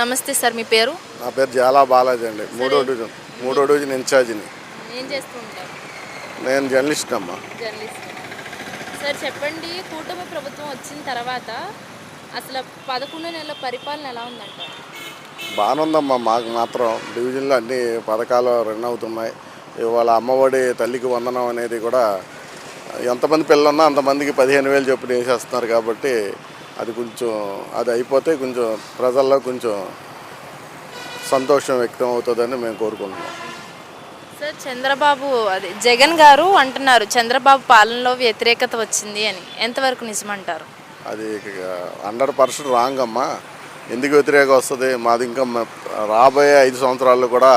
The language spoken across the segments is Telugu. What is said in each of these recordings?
నమస్తే సార్ మీ పేరు? నా పేరు జాలా బాలాజీ అండి. మూడో డివిజన్. మూడో డివిజన్ ఇన్ఛార్జిని. ఏం చేస్తూ ఉంటారు నేను జర్నలిస్ట్ అమ్మా. జర్నలిస్ట్. సార్ చెప్పండి కూటమి ప్రభుత్వం వచ్చిన తర్వాత అసలు పదకొండు నెలల పరిపాలన ఎలా ఉందంటారు? బాగానే ఉందమ్మా మాకు మాత్రం డివిజన్లో అన్ని పథకాలు రన్ అవుతున్నాయి. ఇవాళ అమ్మఒడి తల్లికి వందనం అనేది కూడా ఎంతమంది పిల్లలు ఉన్నా అంతమందికి పదిహేను వేలు చొప్పున వేసేస్తున్నారు కాబట్టి అది కొంచెం అది అయిపోతే కొంచెం ప్రజల్లో కొంచెం సంతోషం వ్యక్తం అవుతుందని మేము కోరుకుంటున్నాం. సార్ చంద్రబాబు అది జగన్ గారు అంటున్నారు చంద్రబాబు పాలనలో వ్యతిరేకత వచ్చింది అని. ఎంతవరకు నిజమంటారు? అది హండ్రెడ్ పర్సెంట్ రాంగ్ అమ్మా. ఎందుకు వ్యతిరేకం వస్తుంది? మాది ఇంకా రాబోయే ఐదు సంవత్సరాల్లో కూడా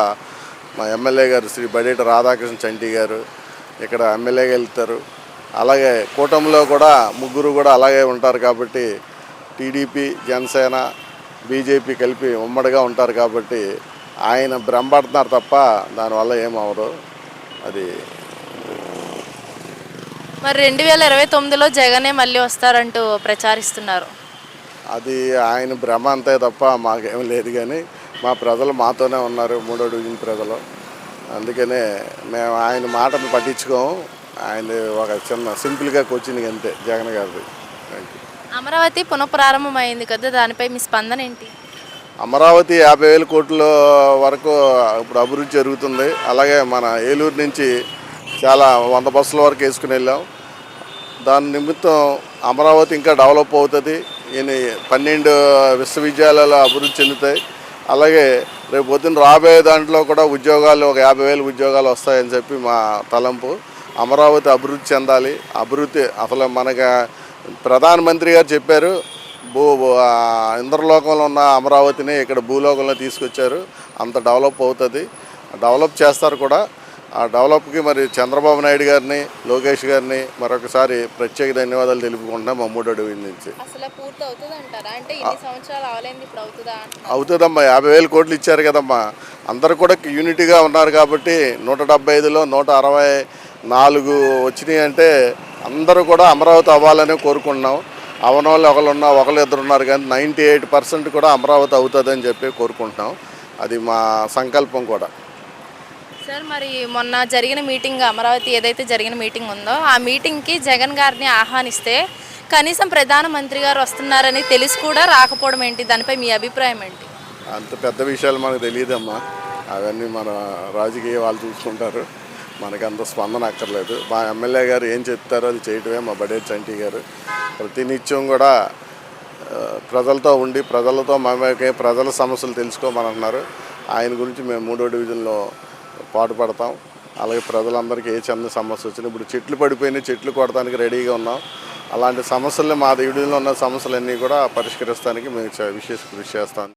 మా ఎమ్మెల్యే గారు శ్రీ బడేటి రాధాకృష్ణ చంటి గారు ఇక్కడ ఎమ్మెల్యేగా వెళ్తారు. అలాగే కూటమిలో కూడా ముగ్గురు కూడా అలాగే ఉంటారు కాబట్టి టీడీపీ జనసేన బీజేపీ కలిపి ఉమ్మడిగా ఉంటారు కాబట్టి ఆయన భ్రమపడుతున్నారు తప్ప దానివల్ల ఏమవదు అది మరి రెండు వేల ఇరవై తొమ్మిదిలో జగనే మళ్ళీ వస్తారంటూ ప్రచారిస్తున్నారు. అది ఆయన భ్రమ అంతే తప్ప మాకేం లేదు కానీ మా ప్రజలు మాతోనే ఉన్నారు మూడో డివిజన్ ప్రజలు. అందుకనే మేము ఆయన మాటను పట్టించుకోము. ఆయన ఒక చిన్న సింపుల్గా కోచింగ్ అంతే జగన్ గారిది. అమరావతి పునఃప్రారంభం అయింది కదా దానిపై మీ స్పందన ఏంటి? అమరావతి యాభై వేల కోట్ల వరకు ఇప్పుడు అభివృద్ధి జరుగుతుంది. అలాగే మన ఏలూరు నుంచి చాలా వంద బస్సుల వరకు వేసుకుని వెళ్ళాం. దాని నిమిత్తం అమరావతి ఇంకా డెవలప్ అవుతుంది. ఈయన పన్నెండు విశ్వవిద్యాలయాలు అభివృద్ధి చెందుతాయి. అలాగే రేపు పొద్దున్న రాబోయే దాంట్లో కూడా ఉద్యోగాలు ఒక యాభై వేలు ఉద్యోగాలు వస్తాయని చెప్పి మా తలంపు. అమరావతి అభివృద్ధి చెందాలి. అభివృద్ధి అసలు మనకి ప్రధానమంత్రి గారు చెప్పారు భూ ఇంద్రలోకంలో ఉన్న అమరావతిని ఇక్కడ భూలోకంలో తీసుకొచ్చారు. అంత డెవలప్ అవుతుంది. డెవలప్ చేస్తారు కూడా. ఆ డెవలప్కి మరి చంద్రబాబు నాయుడు గారిని లోకేష్ గారిని మరొకసారి ప్రత్యేక ధన్యవాదాలు తెలుపుకుంటున్నాం. మా మూడో డివిజన్ నుంచి. అవుతుందమ్మా. యాభై వేలు కోట్లు ఇచ్చారు కదమ్మా. అందరు కూడా యూనిటీగా ఉన్నారు కాబట్టి నూట డెబ్బై ఐదులో నూట అరవై నాలుగు వచ్చినాయి అంటే అందరూ కూడా అమరావతి అవ్వాలని కోరుకుంటున్నాం. అవన వాళ్ళు ఒకళ్ళు ఉన్నా ఒకళ్ళు ఇద్దరు ఉన్నారు కానీ నైంటీ ఎయిట్ పర్సెంట్ కూడా అమరావతి అవుతుందని చెప్పి కోరుకుంటున్నాం. అది మా సంకల్పం కూడా. సార్ మరి మొన్న జరిగిన మీటింగ్ అమరావతి ఏదైతే జరిగిన మీటింగ్ ఉందో ఆ మీటింగ్కి జగన్ గారిని ఆహ్వానిస్తే కనీసం ప్రధానమంత్రి గారు వస్తున్నారని తెలిసి కూడా రాకపోవడం ఏంటి? దానిపై మీ అభిప్రాయం ఏంటి? అంత పెద్ద విషయాలు మనకు తెలియదమ్మా. అవన్నీ మన రాజకీయ వాళ్ళు చూసుకుంటారు. మనకి అంత స్పందన అక్కర్లేదు. మా ఎమ్మెల్యే గారు ఏం చెప్తారో అది చేయటమే మా బడే చంటి గారు. ప్రతినిత్యం కూడా ప్రజలతో ఉండి ప్రజలతో మమేకై ప్రజల సమస్యలు తెలుసుకోమని ఆయన గురించి మేము మూడో డివిజన్లో పాటుపడతాం అలాగే ప్రజలందరికీ ఏ చిన్న సమస్య వచ్చినా ఇప్పుడు చెట్లు పడిపోయినాయి చెట్లు కొడటానికి రెడీగా ఉన్నాం. అలాంటి సమస్యలు మా దేవుడిలో ఉన్న సమస్యలన్నీ కూడా పరిష్కరిస్తానికి మేము విశేష కృషి చేస్తాం.